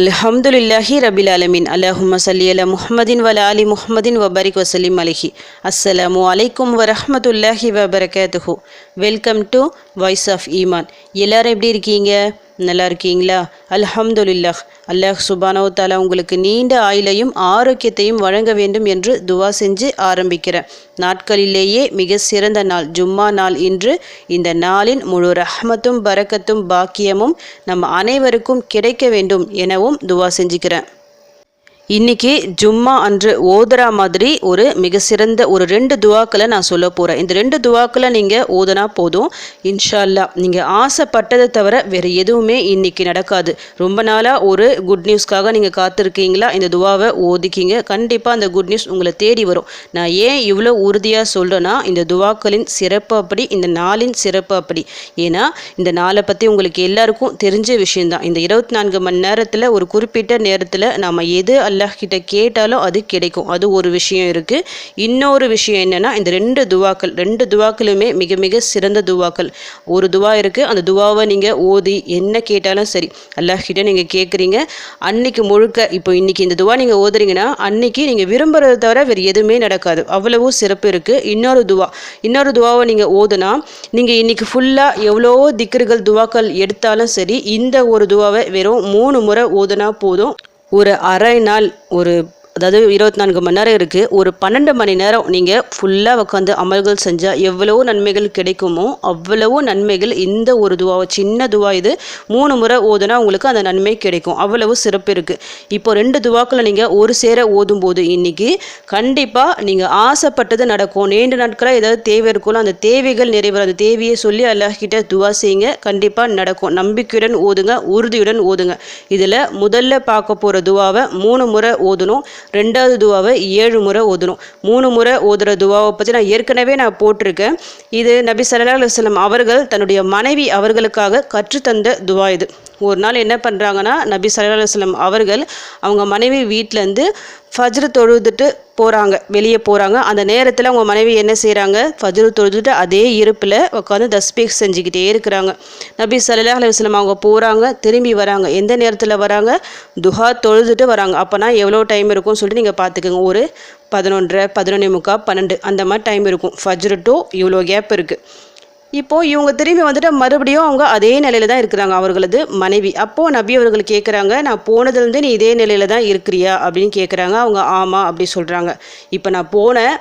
அல்ஹம்துலில்லாஹி ரபில் அலமின் அல்லாஹும்ம சல்லி அலா முஹம்மதின் வல அலி முஹம்மதின் வபரிக் வசலிம் அலிஹி அஸ்ஸலாமு அலைக்கும் வரஹ்மத்துல்லாஹி வபரகாத்துஹு வெல்கம் டு வாய்ஸ் ஆஃப் ஈமான் எல்லாரும் எப்படி இருக்கீங்க நல்லா இருக்கீங்களா அல்ஹம்துலில்லாஹ். அல்லாஹ் சுபானோ தாலா உங்களுக்கு நீண்ட ஆயுளையும் ஆரோக்கியத்தையும் வழங்க வேண்டும் என்று துவா செஞ்சு ஆரம்பிக்கிறேன். நாட்களிலேயே மிக சிறந்த நாள் ஜும்மா நாள் இன்று. இந்த நாளின் முழு ரஹ்மத்தும் பரக்கத்தும் பாக்கியமும் நம் அனைவருக்கும் கிடைக்க வேண்டும் எனவும் துவா செஞ்சுக்கிறேன். இன்னைக்கு ஜும்மா அன்று ஓதுறா மாதிரி ஒரு மிக சிறந்த ஒரு ரெண்டு துவாக்களை நான் சொல்ல போகிறேன் இந்த ரெண்டு துவாக்களை நீங்கள் ஓதுனா போதும். இன்ஷா அல்லாஹ் நீங்கள் ஆசைப்பட்டதை தவிர வேறு எதுவுமே இன்னைக்கு நடக்காது. ரொம்ப நாளாக ஒரு குட் நியூஸ்க்காக நீங்கள் காத்திருக்கீங்களா? இந்த துவாவை ஓதிக்கிங்க. கண்டிப்பாக அந்த குட் நியூஸ் உங்களை தேடி வரும். நான் ஏன் இவ்வளோ உறுதியாக சொல்கிறேன்னா இந்த துவாக்களின் சிறப்பு அப்படி இந்த நாளின் சிறப்பு அப்படி. ஏன்னா இந்த நாளை பற்றி உங்களுக்கு எல்லாருக்கும் தெரிஞ்ச விஷயம்தான். இந்த இருபத்தி நான்கு மணி நேரத்தில் ஒரு குறிப்பிட்ட நேரத்தில் நாம் எது அல்லாஹ் கிட்ட கேட்டாலும் அது கிடைக்கும். அது ஒரு விஷயம் இருக்குது இன்னொரு விஷயம் என்னென்னா இந்த ரெண்டு துவாக்கள் ரெண்டு துவாக்களுமே மிக மிக சிறந்த துவாக்கள். ஒரு துவா இருக்குது அந்த துவாவை நீங்கள் ஓதி என்ன கேட்டாலும் சரி அல்லாஹ் கிட்ட நீங்கள் கேட்குறீங்க அன்னைக்கு முழுக்க இப்போ இன்னைக்கு இந்த துவா நீங்கள் ஓதுறீங்கன்னா அன்னைக்கு நீங்கள் விரும்புகிறத தவிர வேறு எதுவுமே நடக்காது. அவ்வளவு சிறப்பு இருக்குது இன்னொரு துவா இன்னொரு துவாவை நீங்கள் ஓதுனா நீங்கள் இன்னைக்கு ஃபுல்லாக எவ்வளோ திக்கர்கள் துவாக்கள் எடுத்தாலும் சரி இந்த ஒரு துவாவை வெறும் மூணு முறை ஓதுனா போதும். ஒரு அரை நாள் ஒரு அதாவது இருபத்தி நான்கு மணி நேரம் இருக்குது ஒரு பன்னெண்டு மணி நேரம் நீங்கள் ஃபுல்லாக உட்காந்து அமல்கள் செஞ்சால் எவ்வளவோ நன்மைகள் கிடைக்குமோ அவ்வளவோ நன்மைகள் இந்த ஒரு துவா சின்ன துவா இது மூணு முறை ஓதுனா உங்களுக்கு அந்த நன்மை கிடைக்கும். அவ்வளவு சிறப்பு இருக்குது இப்போ ரெண்டு துவாக்களை நீங்கள் ஒரு சேர ஓதும்போது இன்னைக்கு கண்டிப்பாக நீங்கள் ஆசைப்பட்டது நடக்கும். நீண்ட நாட்களாக ஏதாவது தேவை இருக்கும்ல அந்த தேவைகள் நிறைவேறும் அந்த தேவையை சொல்லி அல்லாஹ்கிட்ட துவா செய்யுங்க. கண்டிப்பாக நடக்கும். நம்பிக்கையுடன் ஓதுங்க உறுதியுடன் ஓதுங்க. இதில் முதல்ல பார்க்க போகிற துவாவை மூணு முறை ஓதணும். ரெண்டாவது துவாவை ஏழு முறை ஓதணும். மூணு முறை ஓதுற துவாவை பற்றி நான் ஏற்கனவே நான் போட்டிருக்கேன். இது நபி சல்லா அலுவலம் அவர்கள் தன்னுடைய மனைவி அவர்களுக்காக கற்றுத்தந்த துவா இது. ஒரு நாள் என்ன பண்ணுறாங்கன்னா நபி சல்லா அலுவலம் அவர்கள் அவங்க மனைவி வீட்டிலேருந்து ஃபஜ்ரு தொழுதுட்டு போகிறாங்க வெளியே போகிறாங்க அந்த நேரத்தில் அவங்க மனைவி என்ன செய்கிறாங்க ஃபஜ்ரு தொழுதுட்டு அதே இருப்பில் உட்காந்து தஸ்பீக் செஞ்சுக்கிட்டே இருக்கிறாங்க. நபி சல்லா அலுவலம் அவங்க போகிறாங்க திரும்பி வராங்க. எந்த நேரத்தில் வராங்க? துஹா தொழுதுட்டு வராங்க. அப்போனா எவ்வளோ டைம் இருக்கும்னு சொல்லிட்டு நீங்கள் பார்த்துக்கோங்க ஒரு பதினொன்றரை பதினொன்னே முக்கால் பன்னெண்டு அந்த மாதிரி டைம் இருக்கும். ஃபஜ்ரு டூ இவ்வளோ கேப் இருக்குது இப்போது இவங்க திரும்பி வந்துட்டு மறுபடியும் அவங்க அதே நிலையில தான் இருக்கிறாங்க. அவர்களது மனைவி. அப்போது நபி அவர்கள் கேட்குறாங்க நான் போனதுலேருந்து நீ இதே நிலையில தான் இருக்கிறியா? அப்படின்னு கேட்குறாங்க அவங்க ஆமாம் அப்படி சொல்கிறாங்க இப்போ நான் போனேன்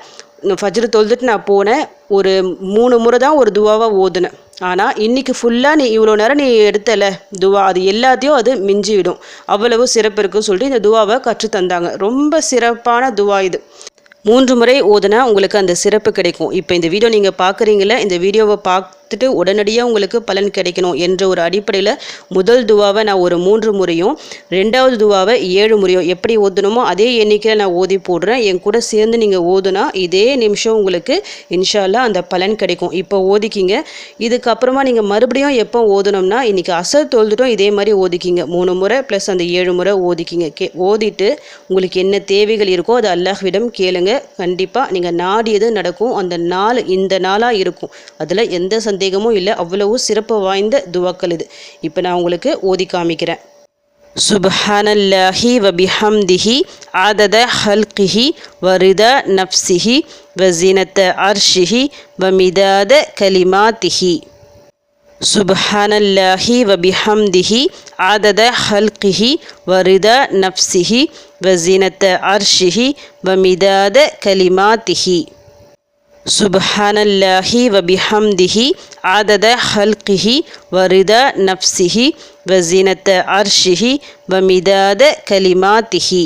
ஃபஜ்ரு தொழுதுட்டு நான் போனேன் ஒரு மூணு முறை தான் ஒரு துவாவாக ஓதுனேன். ஆனால் இன்றைக்கி ஃபுல்லாக நீ இவ்வளோ நேரம் நீ எடுத்தல துவா. அது எல்லாத்தையும் அது மிஞ்சிவிடும். அவ்வளவு சிறப்பு இருக்குன்னு சொல்லிட்டு இந்த துவாவை கற்றுத்தந்தாங்க. ரொம்ப சிறப்பான துவா இது. மூன்று முறை ஓதுனா உங்களுக்கு அந்த சிறப்பு கிடைக்கும். இப்போ இந்த வீடியோ நீங்கள் பார்க்குறீங்கள இந்த வீடியோவை பார்க்க பார்த்துட்டு உடனடியாக உங்களுக்கு பலன் கிடைக்கணும் என்ற ஒரு அடிப்படையில் முதல் துவாவை நான் ஒரு மூன்று முறையும் ரெண்டாவது துவாவை ஏழு முறையும் எப்படி ஓதணுமோ அதே எண்ணிக்கையில் நான் ஓதி போடுறேன். என் கூட சேர்ந்து நீங்கள் ஓதுனா இதே நிமிஷம் உங்களுக்கு இன்ஷால்லா அந்த பலன் கிடைக்கும். இப்போ ஓதிக்கிங்க. இதுக்கப்புறமா நீங்கள் மறுபடியும் எப்போ ஓதணும்னா இன்றைக்கி அசல் தொழுதுட்டும் இதே மாதிரி ஓதிக்கிங்க. மூணு முறை ப்ளஸ் அந்த ஏழு முறை ஓதிக்கிங்க. கே ஓதிட்டு உங்களுக்கு என்ன தேவைகள் இருக்கோ அது அல்லாஹ்விடம் கேளுங்க. கண்டிப்பாக நீங்கள் நாடியது நடக்கும். அந்த நாள் இந்த நாளாக இருக்கும். அதில் எந்த சந்தேகமும் இல்லை அவ்வளவு சிறப்பு வாய்ந்த துவாக்கள் இது. இப்போ நான் உங்களுக்கு ஓதி காமிக்கிறேன். சுபஹானல்லாஹி வபிஹம்திஹி ஆதத ஹல்கிஹி வரித நப்சிஹி வசீனத்த அர்ஷிஹி வமிதாத கலிமாத்திஹி. சுபஹானல்லாஹி வபிஹம்திஹி ஆதத ஹல்கிஹி வருத நப்சிஹி வசீனத்த அர்ஷிஹி வமிதாத கலிமாத்திஹி. சுபஹானல்லாஹி வபிஹம்திஹி ஆதத ஹல்கிஹி வரித நப்சிஹி வசீனத்த அர்ஷிஹி வமிதாத கலிமாத்திஹி.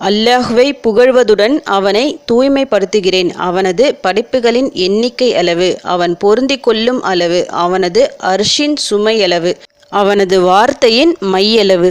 அல்லாஹுவை புகழ்வதுடன் அவனை தூய்மைப்படுத்துகிறேன். அவனது படைப்புகளின் எண்ணிக்கை அளவு அவன் பொருந்தி கொள்ளும் அளவு அவனது அர்ஷின் சுமையளவு அவனது வார்த்தையின் மையளவு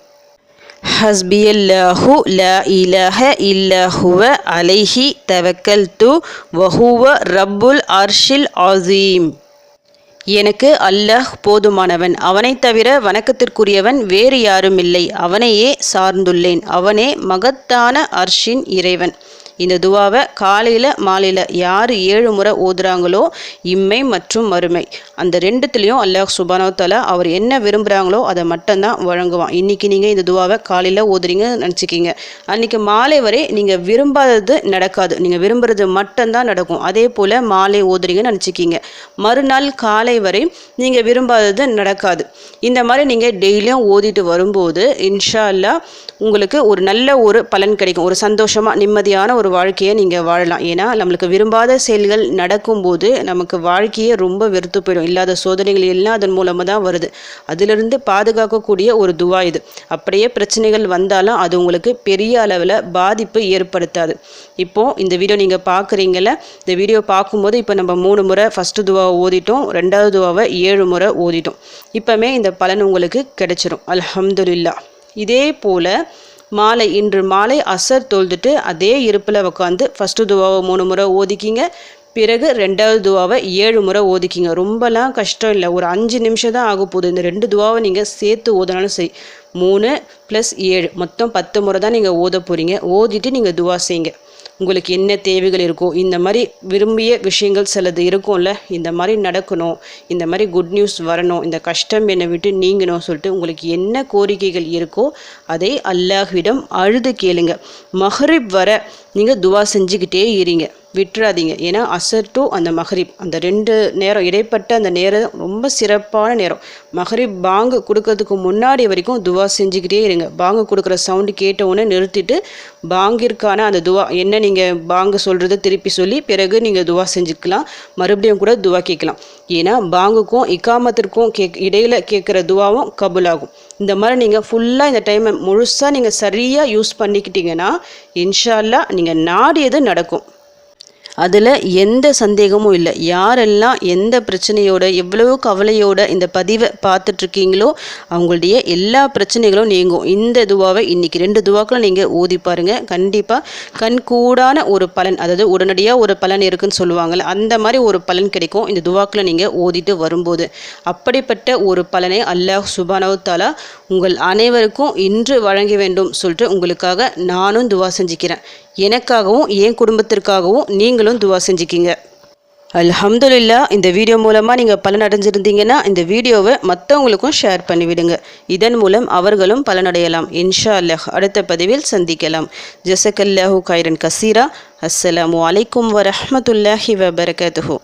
ஹஸ்பியல்லாஹு ல இலஹ இல்லஹுவ அலைஹி தவக்கல் து வஹுவ ரப்புல் அர்ஷில் ஆசீம் எனக்கு அல்லாஹ் போதுமானவன். அவனைத் தவிர வணக்கத்திற்குரியவன் வேறு யாரும் இல்லை அவனையே சார்ந்துள்ளேன். அவனே மகத்தான அர்ஷின் இறைவன். இந்த துவாவை காலையில் மாலையில் யார் ஏழு முறை ஓதுறாங்களோ இம்மை மற்றும் மறுமை. அந்த ரெண்டுத்துலேயும் அல்லாஹ் சுபானோத்தால அவர் என்ன விரும்புகிறாங்களோ அதை மட்டும்தான் வழங்குவான். இன்றைக்கி நீங்கள் இந்த துவாவை காலையில் ஓதுறீங்கன்னு நினச்சிக்கிங்க. அன்றைக்கி மாலை வரை நீங்கள் விரும்பாதது நடக்காது. நீங்கள் விரும்புறது மட்டும்தான் நடக்கும். அதே போல் மாலை ஓதுறீங்கன்னு நினச்சிக்கிங்க. மறுநாள் காலை வரை நீங்கள் விரும்பாதது நடக்காது. இந்த மாதிரி நீங்கள் டெய்லியும் ஓதிட்டு வரும்போது இன்ஷா அல்லா உங்களுக்கு ஒரு நல்ல ஒரு பலன் கிடைக்கும். ஒரு சந்தோஷமாக நிம்மதியான ஒரு வாழ்க்கையை நீங்கள் வாழலாம். ஏன்னா நம்மளுக்கு விரும்பாத செயல்கள் நடக்கும்போது நமக்கு வாழ்க்கையே ரொம்ப வெறுத்து போயிடும். இல்லாத சோதனைகள் எல்லாம் அதன் மூலமாக தான் வருது. அதிலிருந்து பாதுகாக்கக்கூடிய ஒரு துவா இது. அப்படியே பிரச்சனைகள் வந்தாலும் அது உங்களுக்கு பெரிய அளவில் பாதிப்பு ஏற்படுத்தாது. இப்போது இந்த வீடியோ நீங்கள் பார்க்குறீங்கள இந்த வீடியோ பார்க்கும்போது இப்போ நம்ம மூணு முறை ஃபஸ்ட்டு துவாவை ஓதிட்டோம். ரெண்டாவது துவாவை ஏழு முறை ஓதிட்டோம். இப்போமே இந்த பலன் உங்களுக்கு கிடைச்சிரும். அலமதுல்லா இதே போல் மாலை இன்று மாலை அசர் தொழுதுட்டு அதே இருப்பில் உட்காந்து ஃபஸ்ட்டு துவாவை மூணு முறை ஓதிக்கிங்க. பிறகு ரெண்டாவது துவாவை ஏழு முறை ஓதிக்கிங்க. ரொம்பலாம் கஷ்டம் இல்லை. ஒரு அஞ்சு நிமிஷம் தான் ஆக போகுது. இந்த ரெண்டு துவாவை நீங்கள் சேர்த்து ஓதினாலும் சரி மூணு ப்ளஸ் ஏழு மொத்தம் பத்து முறை தான் நீங்கள் ஓத போகிறீங்க ஓதிட்டு நீங்கள் துவா செய்யுங்க. உங்களுக்கு என்ன தேவைகள் இருக்கோ இந்த மாதிரி விரும்பிய விஷயங்கள் சிலது இருக்கும்ல இந்த மாதிரி நடக்கணும் இந்த மாதிரி குட் நியூஸ் வரணும் இந்த கஷ்டம் என்னை விட்டு நீங்கணும் சொல்லிட்டு உங்களுக்கு என்ன கோரிக்கைகள் இருக்கோ அதை அல்லாஹ்விடம் அழுது கேளுங்க. மஹரிப் வர நீங்கள் துவா செஞ்சுக்கிட்டே இருங்க. விட்டுறாதீங்க. ஏன்னா அசர் டு அந்த மஹரிப். அந்த ரெண்டு நேரம் இடைப்பட்ட அந்த நேரம் ரொம்ப சிறப்பான நேரம். மஹரிப் பாங்கு கொடுக்கறதுக்கு முன்னாடி வரைக்கும் துவா செஞ்சுக்கிட்டே இருங்க. பாங்கு கொடுக்குற சவுண்டு கேட்ட உடனே நிறுத்திட்டு பாங்கிற்கான அந்த துவா என்ன நீங்கள் பாங்கு சொல்கிறத திருப்பி சொல்லி பிறகு நீங்கள் துவா செஞ்சுக்கலாம். மறுபடியும் கூட துவா கேட்கலாம். ஏன்னா பாங்குக்கும் இக்காமத்திற்கும் கேக் இடையில் கேட்குற துவாவும் கபுலாகும். இந்த மாதிரி நீங்கள் ஃபுல்லாக இந்த டைமை முழுசாக நீங்கள் சரியாக யூஸ் பண்ணிக்கிட்டீங்கன்னா இன்ஷால்லா நீங்கள் நாடியது நடக்கும். அதில் எந்த சந்தேகமும் இல்லை. யாரெல்லாம் எந்த பிரச்சனையோட எவ்வளவு கவலையோட இந்த பதிவை பார்த்துட்ருக்கீங்களோ அவங்களுடைய எல்லா பிரச்சனைகளும் நீங்கும். இந்த துவாவை இன்றைக்கி ரெண்டு துவாக்களும் நீங்கள் ஓதி பாருங்கள் கண்டிப்பாக கண்கூடான ஒரு பலன் அதாவது உடனடியாக ஒரு பலன் இருக்குன்னு சொல்லுவாங்கள்ல அந்த மாதிரி ஒரு பலன் கிடைக்கும் இந்த துவாக்களை நீங்கள் ஓதிட்டு வரும்போது. அப்படிப்பட்ட ஒரு பலனை அல்லாஹ் சுபானவு தாலா உங்கள் அனைவருக்கும் இன்று வழங்க வேண்டும் சொல்லிட்டு உங்களுக்காக நானும் துவா செஞ்சுக்கிறேன். எனக்காகவும் என் குடும்பத்திற்காகவும் நீங்களும் துவா செஞ்சுக்கிங்க. அல்ஹம்துலில்லா இந்த வீடியோ மூலமாக நீங்கள் பலனடைஞ்சிருந்தீங்கன்னா இந்த வீடியோவை மற்றவங்களுக்கும் ஷேர் பண்ணிவிடுங்க. இதன் மூலம் அவர்களும் பலனடையலாம். இன்ஷா அல்லாஹ் அடுத்த பதிவில் சந்திக்கலாம். ஜசக்கல்லாஹூ கைரன் கசீரா. அஸ்ஸலாமு அலைக்கும் வரஹமத்துல்லாஹி வபரகத்துஹூ.